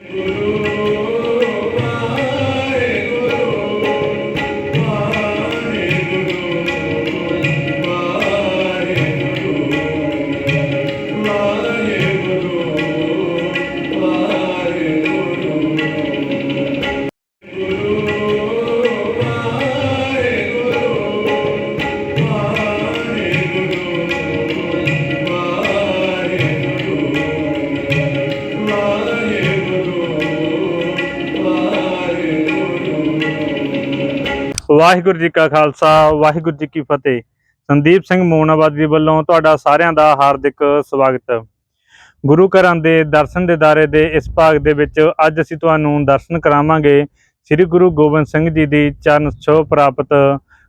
Ooh. Waheguru ji ਕਾ ਖਾਲਸਾ, ਵਾਹਿਗੁਰੂ ਜੀ ਕੀ ਫਤਿਹ। ਸੰਦੀਪ ਸਿੰਘ ਮੋਨਾਬਾਦੀ ਵੱਲੋਂ ਤੁਹਾਡਾ ਸਾਰਿਆਂ ਦਾ ਹਾਰਦਿਕ ਸਵਾਗਤ। ਗੁਰੂ ਘਰਾਂ ਦੇ ਦਰਸ਼ਨ ਦੇ ਦਾਰੇ ਦੇ ਇਸ ਭਾਗ ਦੇ ਵਿੱਚ ਅੱਜ ਅਸੀਂ ਤੁਹਾਨੂੰ ਦਰਸ਼ਨ ਕਰਾਵਾਂਗੇ। ਸ੍ਰੀ ਗੁਰੂ ਗੋਬਿੰਦ ਸਿੰਘ ਜੀ ਦੀ ਚਰਨ ਛੋਹ ਪ੍ਰਾਪਤ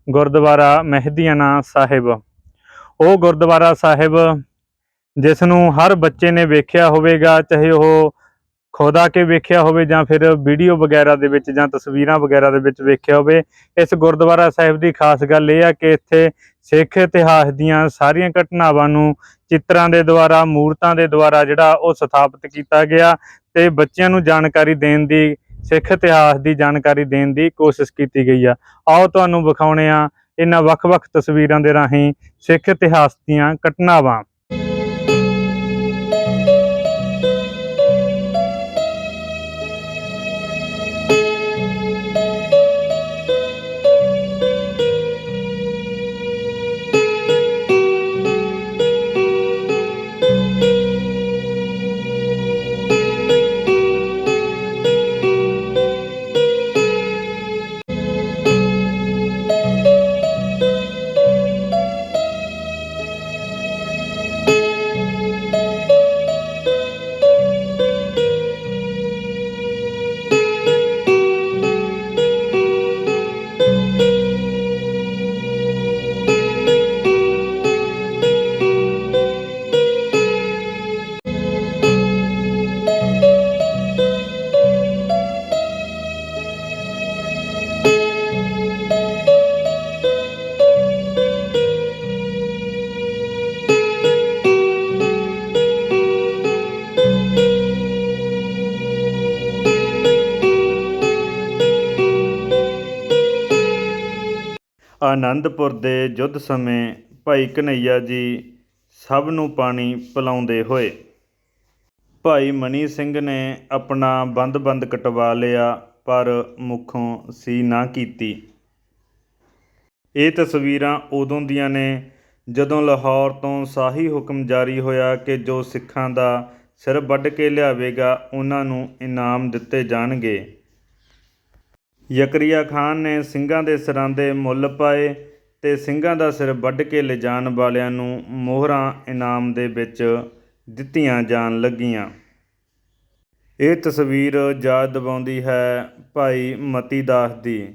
ਗੁਰਦੁਆਰਾ ਮਹਿਦੀਆਨਾ ਸਾਹਿਬ। ਉਹ ਗੁਰਦੁਆਰਾ ਸਾਹਿਬ, ਜਿਸ ਨੂੰ ਹਰ ਬੱਚੇ ਨੇ ਵੇਖਿਆ ਹੋਵੇਗਾ, ਚਾਹੇ ਉਹ ਖੁਦ ਆ ਕੇ ਵੇਖਿਆ ਹੋਵੇ ਜਾਂ ਫਿਰ ਵੀਡੀਓ ਵਗੈਰਾ ਦੇ ਵਿੱਚ ਜਾਂ ਤਸਵੀਰਾਂ ਵਗੈਰਾ ਦੇ ਵਿੱਚ ਵੇਖਿਆ ਹੋਵੇ, ਇਸ ਗੁਰਦੁਆਰਾ ਸਾਹਿਬ ਦੀ ਖਾਸ ਗੱਲ ਇਹ ਆ ਕਿ ਇੱਥੇ ਸਿੱਖ ਇਤਿਹਾਸ ਦੀਆਂ ਸਾਰੀਆਂ ਘਟਨਾਵਾਂ ਨੂੰ ਚਿੱਤਰਾਂ ਦੇ ਦੁਆਰਾ, ਮੂਰਤਾਂ ਦੇ ਦੁਆਰਾ ਜਿਹੜਾ ਉਹ ਸਥਾਪਿਤ ਕੀਤਾ ਗਿਆ ਤੇ ਬੱਚਿਆਂ ਨੂੰ ਜਾਣਕਾਰੀ ਦੇਣ ਦੀ, ਸਿੱਖ ਇਤਿਹਾਸ ਦੀ ਜਾਣਕਾਰੀ ਦੇਣ ਦੀ ਕੋਸ਼ਿਸ਼ ਕੀਤੀ ਗਈ ਆ। ਆਓ ਤੁਹਾਨੂੰ ਵਿਖਾਉਣੇ ਆ ਇਹਨਾਂ ਵੱਖ-ਵੱਖ ਤਸਵੀਰਾਂ ਦੇ ਰਾਹੀਂ ਸਿੱਖ ਇਤਿਹਾਸ ਦੀਆਂ ਘਟਨਾਵਾਂ। ਆਨੰਦਪੁਰ ਦੇ ਯੁੱਧ ਸਮੇਂ ਭਾਈ ਕਨਈਆ ਜੀ ਸਭ ਨੂੰ ਪਾਣੀ ਪਿਲਾਉਂਦੇ ਹੋਏ। ਭਾਈ ਮਨੀ ਸਿੰਘ ਨੇ ਆਪਣਾ ਬੰਦ-ਬੰਦ ਕਟਵਾ ਲਿਆ, ਪਰ ਮੁਖੋਂ ਸੀ ਨਾ ਕੀਤੀ। ਇਹ ਤਸਵੀਰਾਂ ਉਦੋਂ ਦੀਆਂ ਨੇ ਜਦੋਂ ਲਾਹੌਰ ਤੋਂ ਸਾਹੀ ਹੁਕਮ ਜਾਰੀ ਹੋਇਆ ਕਿ ਜੋ ਸਿੱਖਾਂ ਦਾ ਸਿਰ ਵੱਢ ਕੇ ਲਿਆਵੇਗਾ, ਉਹਨਾਂ ਨੂੰ ਇਨਾਮ ਦਿੱਤੇ ਜਾਣਗੇ। ਯਕਰੀਆ ਖਾਨ ਨੇ ਸਿੰਘਾਂ ਦੇ ਸਿਰਾਂ ਦੇ ਮੁੱਲ ਪਾਏ ਤੇ ਸਿੰਘਾਂ ਦਾ ਸਿਰ ਵੱਢ ਕੇ ਲਿਜਾਣ ਵਾਲਿਆਂ ਨੂੰ ਮੋਹਰਾਂ ਇਨਾਮ ਦੇ ਵਿੱਚ ਦਿੱਤੀਆਂ ਜਾਣ ਲੱਗੀਆਂ। ਇਹ ਤਸਵੀਰ ਯਾਦ ਦਿਵਾਉਂਦੀ ਹੈ ਭਾਈ ਮਤੀ ਦਾਸ ਦੀ।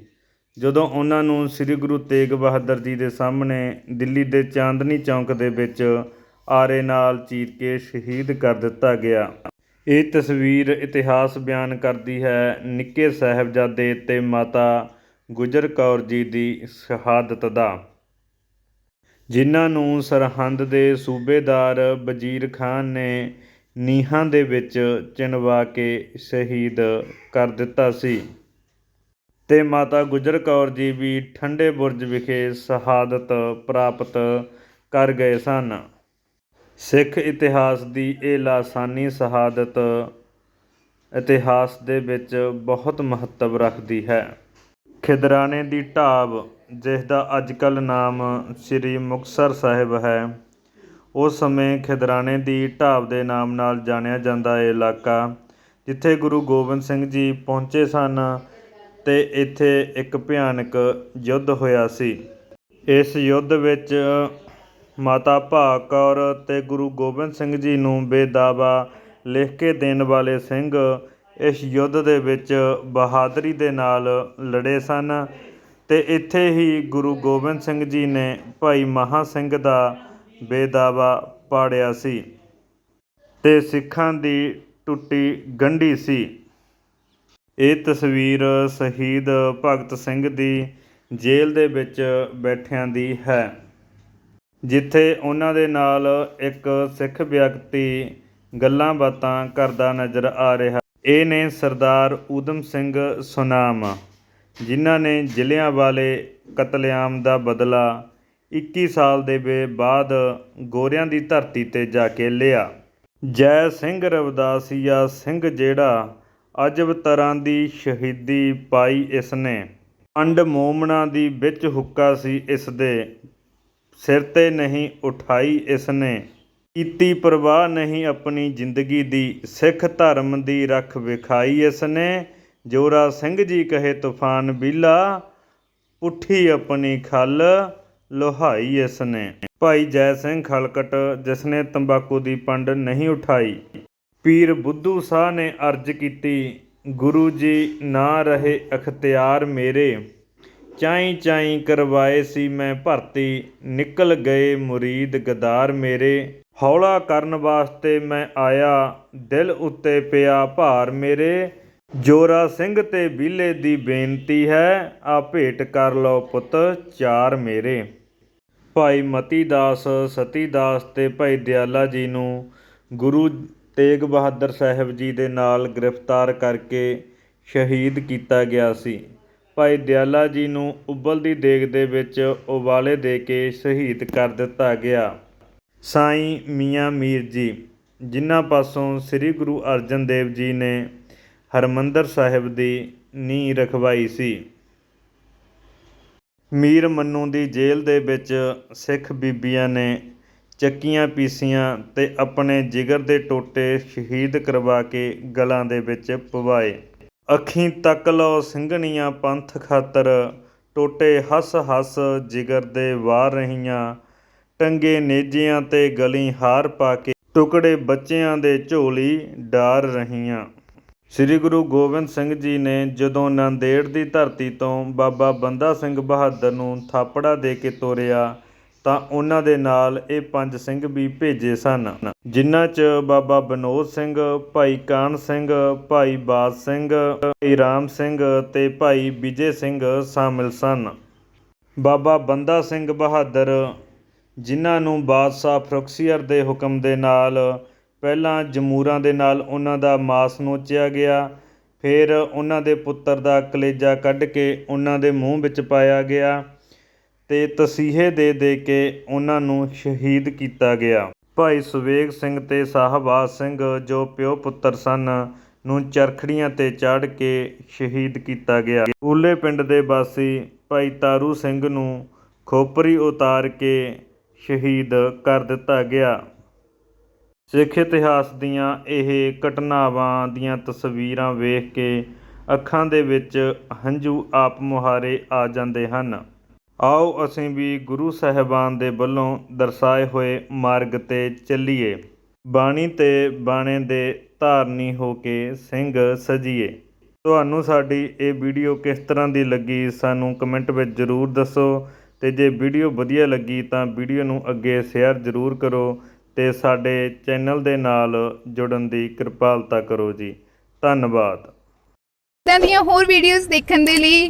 ਜਦੋਂ ਉਹਨਾਂ ਨੂੰ ਸ੍ਰੀ ਗੁਰੂ ਤੇਗ ਬਹਾਦਰ ਜੀ ਦੇ ਸਾਹਮਣੇ ਦਿੱਲੀ ਦੇ ਚਾਂਦਨੀ ਚੌਂਕ ਦੇ ਵਿੱਚ ਆਰੇ ਨਾਲ ਚੀਰ ਕੇ ਸ਼ਹੀਦ ਕਰ ਦਿੱਤਾ ਗਿਆ। ਇਹ ਤਸਵੀਰ ਇਤਿਹਾਸ ਬਿਆਨ ਕਰਦੀ ਹੈ। ਨਿੱਕੇ ਸਾਹਿਬਜ਼ਾਦੇ ਤੇ ਮਾਤਾ ਗੁਜਰ ਕੌਰ ਜੀ ਦੀ ਸ਼ਹਾਦਤ ਦਾ। ਜਿਨ੍ਹਾਂ ਨੂੰ ਸਰਹੰਦ ਦੇ ਸੂਬੇਦਾਰ ਵਜ਼ੀਰ ਖਾਨ ਨੇ ਨੀਹਾਂ ਦੇ ਵਿੱਚ ਚਿਣਵਾ ਕੇ ਸ਼ਹੀਦ ਕਰ ਦਿੱਤਾ ਸੀ। ਤੇ ਮਾਤਾ ਗੁਜਰ ਕੌਰ ਜੀ ਵੀ ਠੰਡੇ ਬੁਰਜ ਵਿਖੇ ਸ਼ਹਾਦਤ ਪ੍ਰਾਪਤ ਕਰ ਗਏ ਸਨ। ਸਿੱਖ ਇਤਿਹਾਸ ਦੀ ਇਹ ਲਾਸਾਨੀ ਸ਼ਹਾਦਤ ਇਤਿਹਾਸ ਦੇ ਵਿੱਚ ਬਹੁਤ ਮਹੱਤਵ ਰੱਖਦੀ ਹੈ। ਖਿਦਰਾਣੇ ਦੀ ਢਾਬ, ਜਿਸ ਦਾ ਅੱਜਕੱਲ ਨਾਮ ਸ੍ਰੀ ਮੁਕਤਸਰ ਸਾਹਿਬ ਹੈ, ਉਸ ਸਮੇਂ ਖਿਦਰਾਣੇ ਦੀ ਢਾਬ ਦੇ ਨਾਮ ਨਾਲ ਜਾਣਿਆ ਜਾਂਦਾ ਇਹ ਇਲਾਕਾ, ਜਿੱਥੇ ਗੁਰੂ ਗੋਬਿੰਦ ਸਿੰਘ ਜੀ ਪਹੁੰਚੇ ਸਨ ਤੇ ਇੱਥੇ ਇੱਕ ਭਿਆਨਕ ਯੁੱਧ ਹੋਇਆ ਸੀ। ਇਸ ਯੁੱਧ ਵਿੱਚ ਮਾਤਾ ਭਾਗ ਕੌਰ ਅਤੇ ਗੁਰੂ ਗੋਬਿੰਦ ਸਿੰਘ ਜੀ ਨੂੰ ਬੇਦਾਵਾ ਲਿਖ ਕੇ ਦੇਣ ਵਾਲੇ ਸਿੰਘ ਇਸ ਯੁੱਧ ਦੇ ਵਿੱਚ ਬਹਾਦਰੀ ਦੇ ਨਾਲ ਲੜੇ ਸਨ ਅਤੇ ਇੱਥੇ ਹੀ ਗੁਰੂ ਗੋਬਿੰਦ ਸਿੰਘ ਜੀ ਨੇ ਭਾਈ ਮਹਾ ਸਿੰਘ ਦਾ ਬੇਦਾਵਾ ਪਾੜਿਆ ਸੀ ਅਤੇ ਸਿੱਖਾਂ ਦੀ ਟੁੱਟੀ ਗੰਢੀ ਸੀ। ਇਹ ਤਸਵੀਰ ਸ਼ਹੀਦ ਭਗਤ ਸਿੰਘ ਦੀ ਜੇਲ੍ਹ ਦੇ ਵਿੱਚ ਬੈਠਿਆਂ ਦੀ ਹੈ। ਜਿੱਥੇ ਉਹਨਾਂ ਦੇ ਨਾਲ ਇੱਕ ਸਿੱਖ ਵਿਅਕਤੀ ਗੱਲਾਂ ਬਾਤਾਂ ਕਰਦਾ ਨਜ਼ਰ ਆ ਰਿਹਾ। ਇਹ ਨੇ ਸਰਦਾਰ ਊਧਮ ਸਿੰਘ ਸੁਨਾਮ, ਜਿਨ੍ਹਾਂ ਨੇ ਜ਼ਿਲ੍ਹਿਆਂ ਵਾਲੇ ਕਤਲੇਆਮ ਦਾ ਬਦਲਾ 21 ਸਾਲ ਦੇ ਵੇ ਬਾਅਦ ਗੋਰਿਆਂ ਦੀ ਧਰਤੀ ਤੇ ਜਾ ਕੇ ਲਿਆ। ਜੈ ਸਿੰਘ ਰਵਦਾਸੀਆ ਸਿੰਘ ਜਿਹੜਾ ਅਜਬ ਤਰ੍ਹਾਂ ਦੀ ਸ਼ਹੀਦੀ ਪਾਈ ਇਸ ਨੇ। ਅੰਡ ਮੋਮਣਾ ਦੀ ਵਿੱਚ ਹੁੱਕਾ ਸੀ ਇਸ ਦੇ। ਸਿਰ ਤੇ ਨਹੀਂ ਉਠਾਈ ਇਸ ਨੇ ਕੀਤੀ ਪਰਵਾਹ ਨਹੀਂ ਆਪਣੀ ਜ਼ਿੰਦਗੀ ਦੀ। ਸਿੱਖ ਧਰਮ ਦੀ ਰੱਖ ਵਿਖਾਈ ਇਸ ਨੇ ਜੋਰਾ ਸਿੰਘ ਜੀ ਕਹੇ, ਤੂਫਾਨ ਬੀਲਾ ਉੱਠੀ ਆਪਣੀ ਖੱਲ ਲੋਹਾਈ ਇਸ ਨੇ ਭਾਈ ਜੈ ਸਿੰਘ ਖਲਕਟ, ਜਿਸਨੇ ਤੰਬਾਕੂ ਦੀ ਪੰਡ ਨਹੀਂ ਉਠਾਈ। ਪੀਰ ਬੁੱਧੂ ਸਾਹ ਨੇ ਅਰਜ ਕੀਤੀ, ਗੁਰੂ ਜੀ ਨਾ ਰਹੇ ਅਖਤਿਆਰ ਮੇਰੇ। ਚਾਈਂ ਚਾਈ ਕਰਵਾਏ ਸੀ ਮੈਂ ਭਰਤੀ। ਨਿਕਲ ਗਏ ਮੁਰੀਦ ਗਦਾਰ ਮੇਰੇ। ਹੌਲਾ ਕਰਨ ਵਾਸਤੇ ਮੈਂ ਆਇਆ। ਦਿਲ ਉੱਤੇ ਪਿਆ ਭਾਰ ਮੇਰੇ। ਜੋਰਾ ਸਿੰਘ ਤੇ ਬੀਲੇ ਦੀ ਬੇਨਤੀ ਹੈ, ਆ ਭੇਟ ਕਰ ਲਓ ਪੁੱਤ, ਚਾਰ ਮੇਰੇ। ਭਾਈ ਮਤੀ ਦਾਸ ਸਤੀ ਦਾਸ ਤੇ ਭਾਈ ਦਿਆਲਾ ਜੀ ਨੂੰ ਗੁਰੂ ਤੇਗ ਬਹਾਦਰ ਸਾਹਿਬ ਜੀ ਦੇ ਨਾਲ ਗ੍ਰਿਫਤਾਰ ਕਰਕੇ ਸ਼ਹੀਦ ਕੀਤਾ ਗਿਆ ਸੀ। ਭਾਈ ਦਿਆਲਾ ਜੀ ਨੂੰ ਉਬਲਦੀ ਦੇਗ ਦੇ ਵਿੱਚ ਉਬਾਲੇ ਦੇ ਕੇ ਸ਼ਹੀਦ ਕਰ ਦਿੱਤਾ ਗਿਆ। ਸਾਈਂ ਮੀਆਂ ਮੀਰ ਜੀ, ਜਿਨ੍ਹਾਂ ਪਾਸੋਂ ਸ੍ਰੀ ਗੁਰੂ ਅਰਜਨ ਦੇਵ ਜੀ ਨੇ ਹਰਮੰਦਰ ਸਾਹਿਬ ਦੀ ਨੀਂਹ ਰਖਵਾਈ ਸੀ। ਮੀਰ ਮੰਨੂ ਦੀ ਜੇਲ੍ਹ ਦੇ ਵਿੱਚ ਸਿੱਖ ਬੀਬੀਆਂ ਨੇ ਚੱਕੀਆਂ ਪੀਸੀਆਂ ਤੇ ਆਪਣੇ ਜਿਗਰ ਦੇ ਟੋਟੇ ਸ਼ਹੀਦ ਕਰਵਾ ਕੇ ਗਲਾਂ ਦੇ ਵਿੱਚ ਪਵਾਏ। ਅੱਖੀਂ ਤੱਕ ਲਓ ਸਿੰਘਣੀਆਂ ਪੰਥ ਖਾਤਰ, ਟੋਟੇ ਹੱਸ ਹੱਸ ਜਿਗਰ ਦੇ ਵਾਰ ਰਹੀਆਂ। ਟੰਗੇ ਨੇਜਿਆਂ ਤੇ ਗਲੀ ਹਾਰ ਪਾ ਕੇ ਟੁਕੜੇ ਬੱਚਿਆਂ ਦੇ ਝੋਲੀ ਡਾਰ ਰਹੀਆਂ। ਸ੍ਰੀ ਗੁਰੂ ਗੋਬਿੰਦ ਸਿੰਘ ਜੀ ਨੇ ਜਦੋਂ ਨੰਦੇੜ ਦੀ ਧਰਤੀ ਤੋਂ ਬਾਬਾ ਬੰਦਾ ਸਿੰਘ ਬਹਾਦਰ ਨੂੰ ਥਾਪੜਾ ਦੇ ਕੇ ਤੋਰਿਆ ਤਾਂ ਉਹਨਾਂ ਦੇ ਨਾਲ ਇਹ ਪੰਜ ਸਿੰਘ ਵੀ ਭੇਜੇ ਸਨ, ਜਿਨ੍ਹਾਂ 'ਚ ਬਾਬਾ ਬਨੋਦ ਸਿੰਘ, ਭਾਈ ਕਾਨ ਸਿੰਘ, ਭਾਈ ਬਾਦ ਸਿੰਘ, ਭਾਈ ਰਾਮ ਸਿੰਘ ਤੇ ਭਾਈ ਵਿਜੇ ਸਿੰਘ ਸ਼ਾਮਿਲ ਸਨ। ਬਾਬਾ ਬੰਦਾ ਸਿੰਘ ਬਹਾਦਰ, ਜਿਨ੍ਹਾਂ ਨੂੰ ਬਾਦਸ਼ਾਹ ਫਰੁਖਸੀਅਰ ਦੇ ਹੁਕਮ ਦੇ ਨਾਲ, ਪਹਿਲਾਂ ਜਮੂਰਾਂ ਦੇ ਨਾਲ ਉਹਨਾਂ ਦਾ ਮਾਸ ਨੋਚਿਆ ਗਿਆ, ਫਿਰ ਉਹਨਾਂ ਦੇ ਪੁੱਤਰ ਦਾ ਕਲੇਜਾ ਕੱਢ ਕੇ ਉਹਨਾਂ ਦੇ ਮੂੰਹ ਵਿੱਚ ਪਾਇਆ ਗਿਆ। ਅਤੇ ਤਸੀਹੇ ਦੇ ਦੇ ਕੇ ਉਹਨਾਂ ਨੂੰ ਸ਼ਹੀਦ ਕੀਤਾ ਗਿਆ। ਭਾਈ ਸੁਵੇਗ ਸਿੰਘ ਅਤੇ ਸਾਹਬਾਜ਼ ਸਿੰਘ ਜੋ ਪਿਓ ਪੁੱਤਰ ਸਨ ਨੂੰ ਚਰਖੜੀਆਂ ਤੇ ਚਾੜ ਕੇ ਸ਼ਹੀਦ ਕੀਤਾ ਗਿਆ। ਊਲੇ ਪਿੰਡ ਦੇ ਵਾਸੀ ਭਾਈ ਤਾਰੂ ਸਿੰਘ ਨੂੰ ਖੋਪਰੀ ਉਤਾਰ ਕੇ ਸ਼ਹੀਦ ਕਰ ਦਿੱਤਾ ਗਿਆ। ਸਿੱਖ ਇਤਿਹਾਸ ਦੀਆਂ ਇਹ ਘਟਨਾਵਾਂ ਦੀਆਂ ਤਸਵੀਰਾਂ ਵੇਖ ਕੇ ਅੱਖਾਂ ਦੇ ਵਿੱਚ ਹੰਝੂ ਆਪ ਮੁਹਾਰੇ ਆ ਜਾਂਦੇ ਹਨ। ਆਓ ਅਸੀਂ ਵੀ ਗੁਰੂ ਸਾਹਿਬਾਨ ਦੇ ਵੱਲੋਂ ਦਰਸਾਏ ਹੋਏ ਮਾਰਗ ਤੇ ਚੱਲੀਏ। ਬਾਣੀ ਤੇ ਬਾਣੇ ਦੇ ਧਾਰਨੀ ਹੋ ਕੇ ਸਿੰਘ ਸਜੀਏ। ਤੁਹਾਨੂੰ ਸਾਡੀ ਇਹ ਵੀਡੀਓ ਕਿਸ ਤਰ੍ਹਾਂ ਦੀ ਲੱਗੀ ਸਾਨੂੰ ਕਮੈਂਟ ਵਿੱਚ ਜ਼ਰੂਰ ਦੱਸੋ ਤੇ ਜੇ ਵੀਡੀਓ ਵਧੀਆ ਲੱਗੀ ਤਾਂ ਵੀਡੀਓ ਨੂੰ ਅੱਗੇ ਸ਼ੇਅਰ ਜ਼ਰੂਰ ਕਰੋ ਤੇ ਸਾਡੇ ਚੈਨਲ ਦੇ ਨਾਲ ਜੁੜਨ ਦੀ ਕਿਰਪਾਲਤਾ ਕਰੋ ਜੀ। ਧੰਨਵਾਦ। ਇਦਾਂ ਦੀਆਂ ਹੋਰ ਵੀਡੀਓਜ਼ ਦੇਖਣ ਦੇ ਲਈ